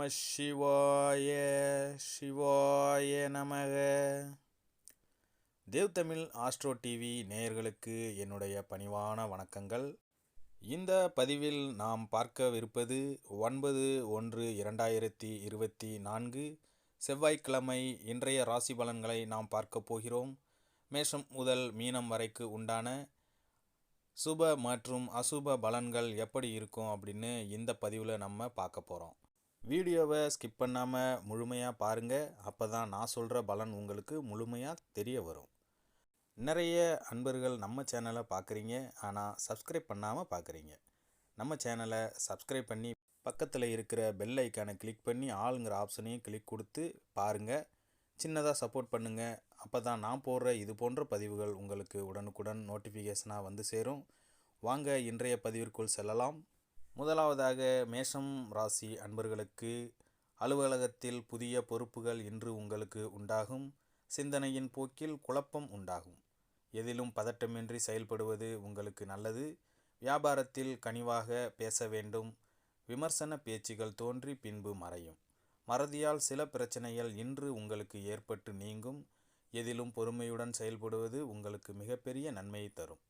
நம சிவாய சிவாய நமக. தேவ் தமிழ் ஆஸ்ட்ரோ டிவி நேயர்களுக்கு என்னுடைய பணிவான வணக்கங்கள். இந்த பதிவில் நாம் பார்க்கவிருப்பது ஒன்பது ஒன்று இரண்டாயிரத்தி இருபத்தி நான்கு செவ்வாய்க்கிழமை இன்றைய ராசி பலன்களை நாம் பார்க்க போகிறோம். மேஷம் முதல் மீனம் வரைக்கு உண்டான சுப மற்றும் அசுப பலன்கள் எப்படி இருக்கும் அப்படின்னு இந்த பதிவில் நம்ம பார்க்க போகிறோம் வீடியோவை ஸ்கிப் பண்ணாமல் முழுமையாக பாருங்கள் அப்போ தான் நான் சொல்கிற பலன் உங்களுக்கு முழுமையாக தெரிய வரும். நிறைய அன்பர்கள் நம்ம சேனலை பார்க்குறீங்க ஆனால் சப்ஸ்கிரைப் பண்ணாமல் பார்க்குறீங்க நம்ம சேனலை சப்ஸ்கிரைப் பண்ணி பக்கத்தில் இருக்கிற பெல் ஐக்கானை கிளிக் பண்ணி ஆளுங்கிற ஆப்ஷனையும் கிளிக் கொடுத்து பாருங்கள் சின்னதாக சப்போர்ட் பண்ணுங்கள் அப்போ தான் நான் போடுற இது போன்ற பதிவுகள் உங்களுக்கு உடனுக்குடன் நோட்டிஃபிகேஷனாக வந்து சேரும். வாங்க இன்றைய பதிவிற்குள் செல்லலாம். முதலாவதாக மேஷம் ராசி அன்பர்களுக்கு அலுவலகத்தில் புதிய பொறுப்புகள் இன்று உங்களுக்கு உண்டாகும். சிந்தனையின் போக்கில் குழப்பம் உண்டாகும். எதிலும் பதட்டமின்றி செயல்படுவது உங்களுக்கு நல்லது. வியாபாரத்தில் கனிவாக பேச வேண்டும். விமர்சன பேச்சுகள் தோன்றி பின்பு மறையும். மறதியால் சில பிரச்சனைகள் இன்று உங்களுக்கு ஏற்பட்டு நீங்கும். எதிலும் பொறுமையுடன் செயல்படுவது உங்களுக்கு மிகப்பெரிய நன்மையை தரும்.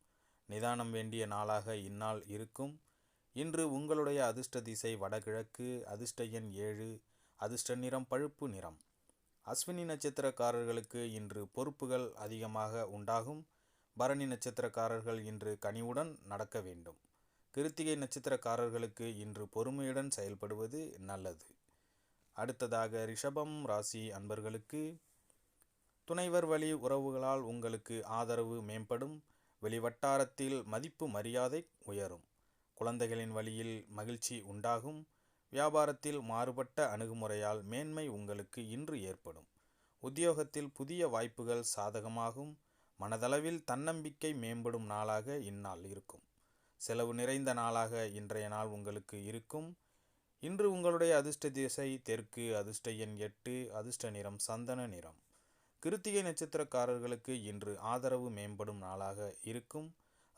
நிதானம் வேண்டிய நாளாக இந்நாள் இருக்கும். இன்று உங்களுடைய அதிர்ஷ்ட திசை வடகிழக்கு அதிர்ஷ்ட எண் ஏழு அதிர்ஷ்ட நிறம் பழுப்பு நிறம். அஸ்வினி நட்சத்திரக்காரர்களுக்கு இன்று பொறுப்புகள் அதிகமாக உண்டாகும். பரணி நட்சத்திரக்காரர்கள் இன்று கனிவுடன் நடக்க வேண்டும். கிருத்திகை நட்சத்திரக்காரர்களுக்கு இன்று பொறுமையுடன் செயல்படுவது நல்லது. அடுத்ததாக ரிஷபம் ராசி அன்பர்களுக்கு துணைவர் வழி உறவுகளால் உங்களுக்கு ஆதரவு மேம்படும். வெளிவட்டாரத்தில் மதிப்பு மரியாதை உயரும். குழந்தைகளின் வழியில் மகிழ்ச்சி உண்டாகும். வியாபாரத்தில் மாறுபட்ட அணுகுமுறையால் மேன்மை உங்களுக்கு இன்று ஏற்படும். உத்தியோகத்தில் புதிய வாய்ப்புகள் சாதகமாகும். மனதளவில் தன்னம்பிக்கை மேம்படும் நாளாக இந்நாள் இருக்கும். செலவு நிறைந்த நாளாக இன்றைய நாள் உங்களுக்கு இருக்கும். இன்று உங்களுடைய அதிர்ஷ்ட திசை தெற்கு அதிர்ஷ்ட எண் எட்டு அதிர்ஷ்ட நிறம் சந்தன நிறம். கிருத்திகை நட்சத்திரக்காரர்களுக்கு இன்று ஆதரவு மேம்படும் நாளாக இருக்கும்.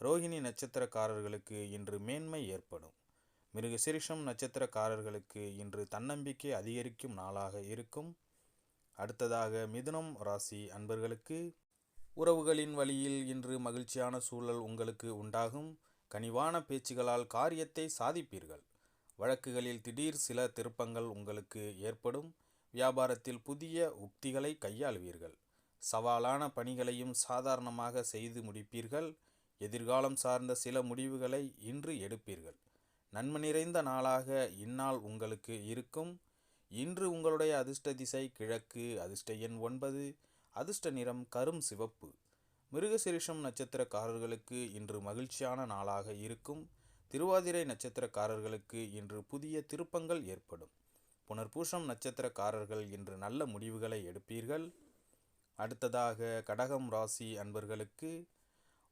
ரோஹிணி நட்சத்திரக்காரர்களுக்கு இன்று மேன்மை ஏற்படும். மிருகசிரிஷம் நட்சத்திரக்காரர்களுக்கு இன்று தன்னம்பிக்கை அதிகரிக்கும் நாளாக இருக்கும். அடுத்ததாக மிதுனம் ராசி அன்பர்களுக்கு உறவுகளின் வழியில் இன்று மகிழ்ச்சியான சூழல் உங்களுக்கு உண்டாகும். கனிவான பேச்சுகளால் காரியத்தை சாதிப்பீர்கள். வழக்குகளில் திடீர் சில திருப்பங்கள் உங்களுக்கு ஏற்படும். வியாபாரத்தில் புதிய உக்திகளை கையாளுவீர்கள். சவாலான பணிகளையும் சாதாரணமாக செய்து முடிப்பீர்கள். எதிர்காலம் சார்ந்த சில முடிவுகளை இன்று எடுப்பீர்கள். நன்மை நிறைந்த நாளாக இந்நாள் உங்களுக்கு இருக்கும். இன்று உங்களுடைய அதிர்ஷ்ட திசை கிழக்கு அதிர்ஷ்ட எண் ஒன்பது அதிர்ஷ்ட நிறம் கரும் சிவப்பு. மிருகசிரிஷம் நட்சத்திரக்காரர்களுக்கு இன்று மகிழ்ச்சியான நாளாக இருக்கும். திருவாதிரை நட்சத்திரக்காரர்களுக்கு இன்று புதிய திருப்பங்கள் ஏற்படும். புனர்பூஷம் நட்சத்திரக்காரர்கள் இன்று நல்ல முடிவுகளை எடுப்பீர்கள். அடுத்ததாக கடகம் ராசி அன்பர்களுக்கு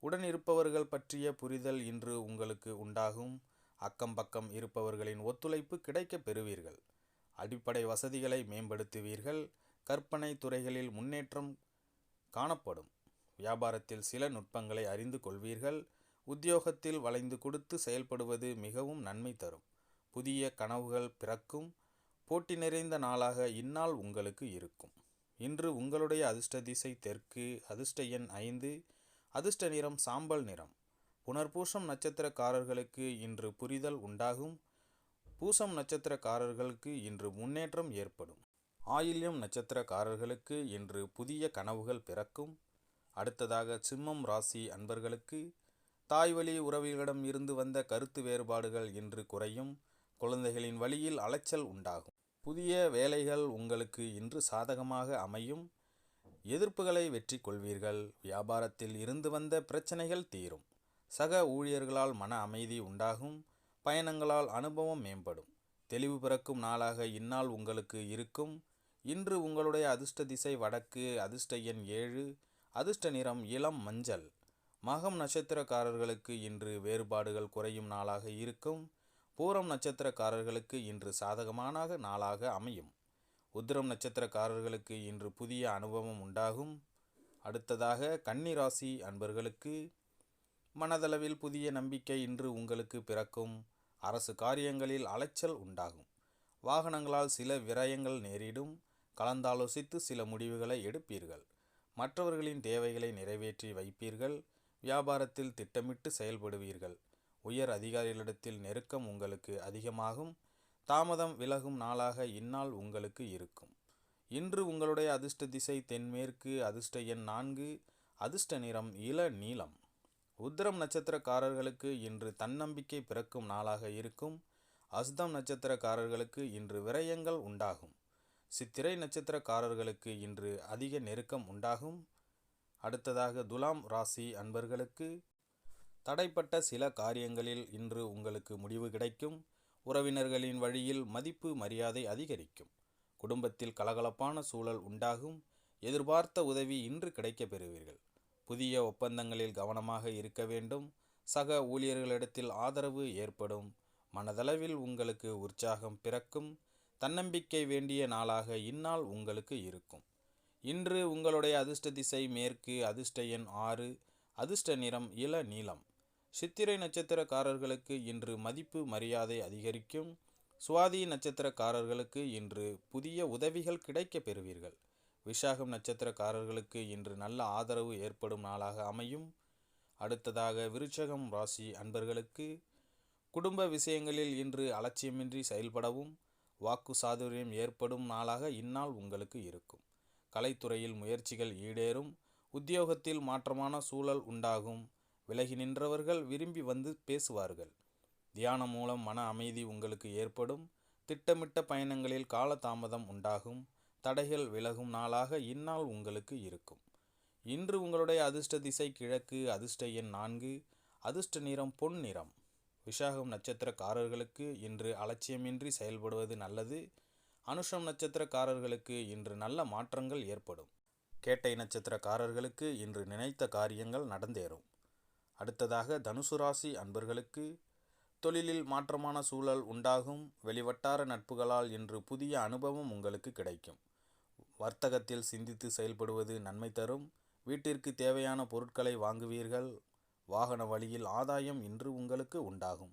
உடன் இருப்பவர்கள் பற்றிய புரிதல் இன்று உங்களுக்கு உண்டாகும். அக்கம் பக்கம் இருப்பவர்களின் ஒத்துழைப்பு கிடைக்க பெறுவீர்கள். அடிப்படை வசதிகளை மேம்படுத்துவீர்கள். கற்பனை துறைகளில் முன்னேற்றம் காணப்படும். வியாபாரத்தில் சில நுட்பங்களை அறிந்து கொள்வீர்கள். உத்தியோகத்தில் வளைந்து கொடுத்து செயல்படுவது மிகவும் நன்மை தரும். புதிய கனவுகள் பிறக்கும். போட்டி நிறைந்த நாளாக இந்நாள் உங்களுக்கு இருக்கும். இன்று உங்களுடைய அதிர்ஷ்ட திசை தெற்கு அதிர்ஷ்ட எண் ஐந்து அதிர்ஷ்ட நிறம் சாம்பல் நிறம். புனர்பூசம் நட்சத்திரக்காரர்களுக்கு இன்று புரிதல் உண்டாகும். பூசம் நட்சத்திரக்காரர்களுக்கு இன்று முன்னேற்றம் ஏற்படும். ஆயில்யம் நட்சத்திரக்காரர்களுக்கு இன்று புதிய கனவுகள் பிறக்கும். அடுத்ததாக சிம்மம் ராசி அன்பர்களுக்கு தாய்வழி உறவிகளிடம் இருந்து வந்த கருத்து வேறுபாடுகள் இன்று குறையும். குழந்தைகளின் வழியில் அலைச்சல் உண்டாகும். புதிய வேலைகள் உங்களுக்கு இன்று சாதகமாக அமையும். எதிர்ப்புகளை வெற்றி கொள்வீர்கள் வியாபாரத்தில் இருந்து வந்த பிரச்சனைகள் தீரும். சக ஊழியர்களால் மன அமைதி உண்டாகும். பயணங்களால் அனுபவம் மேம்படும். தெளிவு பிறக்கும் நாளாக இந்நாள் உங்களுக்கு இருக்கும். இன்று உங்களுடைய அதிர்ஷ்ட திசை வடக்கு அதிர்ஷ்ட எண் ஏழு அதிர்ஷ்ட நிறம் இளம் மஞ்சள். மகம் நட்சத்திரக்காரர்களுக்கு இன்று வேறுபாடுகள் குறையும் நாளாக இருக்கும். பூரம் நட்சத்திரக்காரர்களுக்கு இன்று சாதகமான நாளாக அமையும். உத்திரம் நட்சத்திரக்காரர்களுக்கு இன்று புதிய அனுபவம் உண்டாகும். அடுத்ததாக கன்னிராசி அன்பர்களுக்கு மனதளவில் புதிய நம்பிக்கை இன்று உங்களுக்கு பிறக்கும். அரசு காரியங்களில் அலைச்சல் உண்டாகும். வாகனங்களால் சில விரயங்கள் நேரிடும். கலந்தாலோசித்து சில முடிவுகளை எடுப்பீர்கள். மற்றவர்களின் தேவைகளை நிறைவேற்றி வைப்பீர்கள். வியாபாரத்தில் திட்டமிட்டு செயல்படுவீர்கள். உயர் அதிகாரிகளிடத்தில் நெருக்கம் உங்களுக்கு அதிகமாகும். தாமதம் விலகும் நாளாக இந்நாள் உங்களுக்கு இருக்கும். இன்று உங்களுடைய அதிர்ஷ்ட திசை தென்மேற்கு அதிர்ஷ்ட எண் நான்கு அதிர்ஷ்ட நிறம் இள நீளம் உத்திரம் நட்சத்திரக்காரர்களுக்கு இன்று தன்னம்பிக்கை பிறக்கும் நாளாக இருக்கும். அஸ்தம் நட்சத்திரக்காரர்களுக்கு இன்று விரயங்கள் உண்டாகும். சித்திரை நட்சத்திரக்காரர்களுக்கு இன்று அதிக நெருக்கம் உண்டாகும். அடுத்ததாக துலாம் ராசி அன்பர்களுக்கு தடைப்பட்ட சில காரியங்களில் இன்று உங்களுக்கு முடிவு கிடைக்கும். உறவினர்களின் வழியில் மதிப்பு மரியாதை அதிகரிக்கும். குடும்பத்தில் கலகலப்பான சூழல் உண்டாகும். எதிர்பார்த்த உதவி இன்று கிடைக்கப் பெறுவீர்கள். புதிய ஒப்பந்தங்களில் கவனமாக இருக்க வேண்டும். சக ஊழியர்களிடத்தில் ஆதரவு ஏற்படும். மனதளவில் உங்களுக்கு உற்சாகம் பிறக்கும். தன்னம்பிக்கை வேண்டிய நாளாக இந்நாள் உங்களுக்கு இருக்கும். இன்று உங்களுடைய அதிர்ஷ்ட திசை மேற்கு அதிர்ஷ்ட எண் ஆறு அதிர்ஷ்ட நிறம் இள நீளம் சித்திரை நட்சத்திரக்காரர்களுக்கு இன்று மதிப்பு மரியாதை அதிகரிக்கும். சுவாதி நட்சத்திரக்காரர்களுக்கு இன்று புதிய உதவிகள் கிடைக்கப் பெறுவீர்கள். விஷாகம் நட்சத்திரக்காரர்களுக்கு இன்று நல்ல ஆதரவு ஏற்படும் நாளாக அமையும். அடுத்ததாக விருச்சகம் ராசி அன்பர்களுக்கு குடும்ப விஷயங்களில் இன்று அலட்சியமின்றி செயல்படவும் வாக்கு சாதுரியம் ஏற்படும் நாளாக இந்நாள் உங்களுக்கு இருக்கும். கலைத்துறையில் முயற்சிகள் ஈடேறும் உத்தியோகத்தில் மாற்றமான சூழல் உண்டாகும். விலகி நின்றவர்கள் விரும்பி வந்து பேசுவார்கள். தியானம் மூலம் மன அமைதி உங்களுக்கு ஏற்படும். திட்டமிட்ட பயணங்களில் காலதாமதம் உண்டாகும். தடைகள் விலகும் நாளாக இந்நாள் உங்களுக்கு இருக்கும். இன்று உங்களுடைய அதிர்ஷ்ட திசை கிழக்கு அதிர்ஷ்ட எண் நான்கு அதிர்ஷ்ட நிறம் பொன் நிறம். விஷாகம் நட்சத்திரக்காரர்களுக்கு இன்று அலட்சியமின்றி செயல்படுவது நல்லது. அனுஷம் நட்சத்திரக்காரர்களுக்கு இன்று நல்ல மாற்றங்கள் ஏற்படும். கேட்டை நட்சத்திரக்காரர்களுக்கு இன்று நினைத்த காரியங்கள் நடந்தேறும். அடுத்ததாக தனுசு ராசி அன்பர்களுக்கு தொழிலில் மாற்றமான சூழல் உண்டாகும் வெளிவட்டார நட்புகளால் இன்று புதிய அனுபவம் உங்களுக்கு கிடைக்கும். வர்த்தகத்தில் சிந்தித்து செயல்படுவது நன்மை தரும். வீட்டிற்கு தேவையான பொருட்களை வாங்குவீர்கள். வாகன வழியில் ஆதாயம் இன்று உங்களுக்கு உண்டாகும்.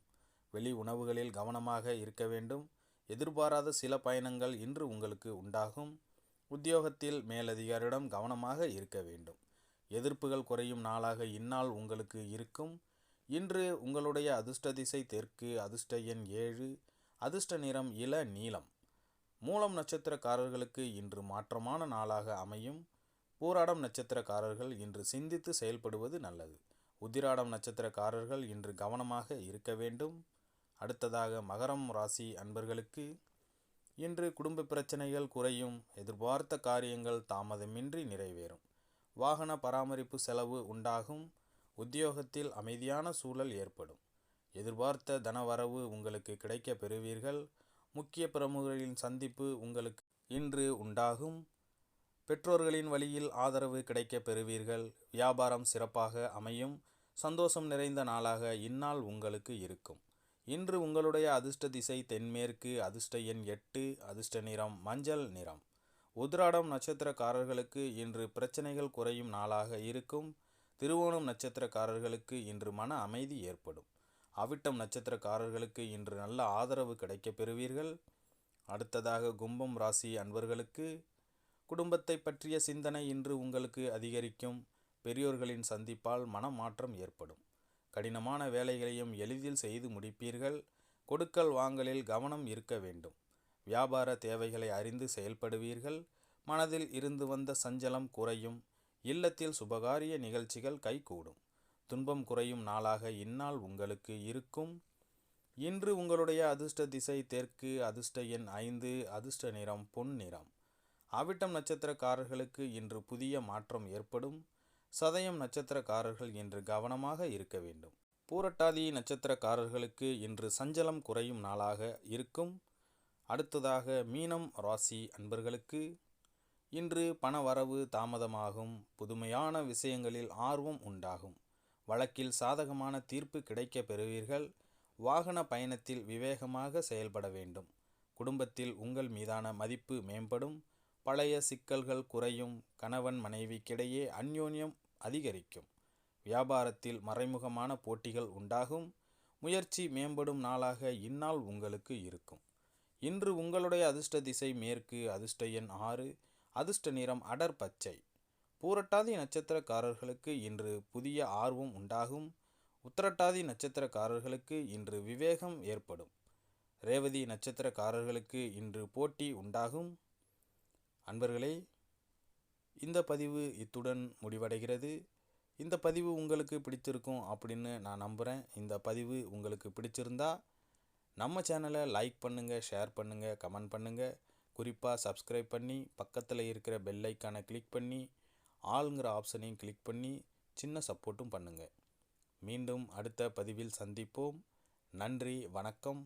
வெளி உணவுகளில் கவனமாக இருக்க வேண்டும். எதிர்பாராத சில பயணங்கள் இன்று உங்களுக்கு உண்டாகும். உத்தியோகத்தில் மேலதிகாரிடம் கவனமாக இருக்க வேண்டும். எதிர்ப்புகள் குறையும் நாளாக இந்நாள் உங்களுக்கு இருக்கும். இன்று உங்களுடைய அதிர்ஷ்ட திசை தெற்கு அதிர்ஷ்ட எண் ஏழு அதிர்ஷ்ட நிறம் இள நீலம் மூலம் நட்சத்திரக்காரர்களுக்கு இன்று மாற்றமான நாளாக அமையும். பூராடம் நட்சத்திரக்காரர்கள் இன்று சிந்தித்து செயல்படுவது நல்லது. உத்திராடம் நட்சத்திரக்காரர்கள் இன்று கவனமாக இருக்க வேண்டும். அடுத்ததாக மகரம் ராசி அன்பர்களுக்கு இன்று குடும்ப பிரச்சனைகள் குறையும். எதிர்பார்த்த காரியங்கள் தாமதமின்றி நிறைவேறும். வாகன பராமரிப்பு செலவு உண்டாகும். உத்தியோகத்தில் அமைதியான சூழல் ஏற்படும். எதிர்பார்த்த தனவரவு உங்களுக்கு கிடைக்க பெறுவீர்கள். முக்கிய பிரமுகர்களின் சந்திப்பு உங்களுக்கு இன்று உண்டாகும். பெற்றோர்களின் வழியில் ஆதரவு கிடைக்க பெறுவீர்கள். வியாபாரம் சிறப்பாக அமையும். சந்தோஷம் நிறைந்த நாளாக இந்நாள் உங்களுக்கு இருக்கும். இன்று உங்களுடைய அதிர்ஷ்ட திசை தென்மேற்கு அதிர்ஷ்ட எண் எட்டு அதிர்ஷ்ட நிறம் மஞ்சள் நிறம். உதிராடம் நட்சத்திரக்காரர்களுக்கு இன்று பிரச்சனைகள் குறையும் நாளாக இருக்கும். திருவோணம் நட்சத்திரக்காரர்களுக்கு இன்று மன அமைதி ஏற்படும். அவிட்டம் நட்சத்திரக்காரர்களுக்கு இன்று நல்ல ஆதரவு கிடைக்கப் பெறுவீர்கள். அடுத்ததாக கும்பம் ராசி அன்பர்களுக்கு குடும்பத்தை பற்றிய சிந்தனை இன்று உங்களுக்கு அதிகரிக்கும். பெரியோர்களின் சந்திப்பால் மனமாற்றம் ஏற்படும். கடினமான வேலைகளையும் எளிதில் செய்து முடிப்பீர்கள். கொடுக்கல் வாங்கலில் கவனம் இருக்க வேண்டும். வியாபார தேவைகளை அறிந்து செயல்படுவீர்கள். மனதில் இருந்து வந்த சஞ்சலம் குறையும். இல்லத்தில் சுபகாரிய நிகழ்ச்சிகள் கைகூடும். துன்பம் குறையும் நாளாக இந்நாள் உங்களுக்கு இருக்கும். இன்று உங்களுடைய அதிர்ஷ்ட திசை தெற்கு அதிர்ஷ்ட எண் ஐந்து அதிர்ஷ்ட நிறம் பொன் நிறம். அவிட்டம் நட்சத்திரக்காரர்களுக்கு இன்று புதிய மாற்றம் ஏற்படும். சதயம் நட்சத்திரக்காரர்கள் இன்று கவனமாக இருக்க வேண்டும். பூரட்டாதி நட்சத்திரக்காரர்களுக்கு இன்று சஞ்சலம் குறையும் நாளாக இருக்கும். அடுத்ததாக மீனம் ராசி அன்பர்களுக்கு இன்று பண வரவு தாமதமாகும். புதுமையான விஷயங்களில் ஆர்வம் உண்டாகும். வழக்கில் சாதகமான தீர்ப்பு கிடைக்க பெறுவீர்கள். வாகன பயணத்தில் விவேகமாக செயல்பட வேண்டும். குடும்பத்தில் உங்கள் மீதான மதிப்பு மேம்படும். பழைய சிக்கல்கள் குறையும். கணவன் மனைவிக்கிடையே அந்யோன்யம் அதிகரிக்கும். வியாபாரத்தில் மறைமுகமான போட்டிகள் உண்டாகும். முயற்சி மேம்படும் நாளாக இந்நாள் உங்களுக்கு இருக்கும். இன்று உங்களுடைய அதிர்ஷ்ட திசை மேற்கு அதிர்ஷ்ட எண் ஆறு அதிர்ஷ்ட நிறம் அடர் பச்சை. பூரட்டாதி நட்சத்திரக்காரர்களுக்கு இன்று புதிய ஆர்வம் உண்டாகும். உத்திரட்டாதி நட்சத்திரக்காரர்களுக்கு இன்று விவேகம் ஏற்படும். ரேவதி நட்சத்திரக்காரர்களுக்கு இன்று போட்டி உண்டாகும். அன்பர்களே இந்த பதிவு இத்துடன் முடிவடைகிறது. இந்த பதிவு உங்களுக்கு பிடிச்சிருக்கும் அப்படின்னு நான் நம்புகிறேன் இந்த பதிவு உங்களுக்கு பிடிச்சிருந்தா நம்ம சேனலை லைக் பண்ணுங்கள் ஷேர் பண்ணுங்கள் கமெண்ட் பண்ணுங்கள் குறிப்பாக சப்ஸ்கிரைப் பண்ணி பக்கத்தில் இருக்கிற பெல் ஐக்கானை கிளிக் பண்ணி ஆளுங்கிற ஆப்ஷனையும் கிளிக் பண்ணி சின்ன சப்போர்ட்டும் பண்ணுங்கள் மீண்டும் அடுத்த பதிவில் சந்திப்போம். நன்றி வணக்கம்.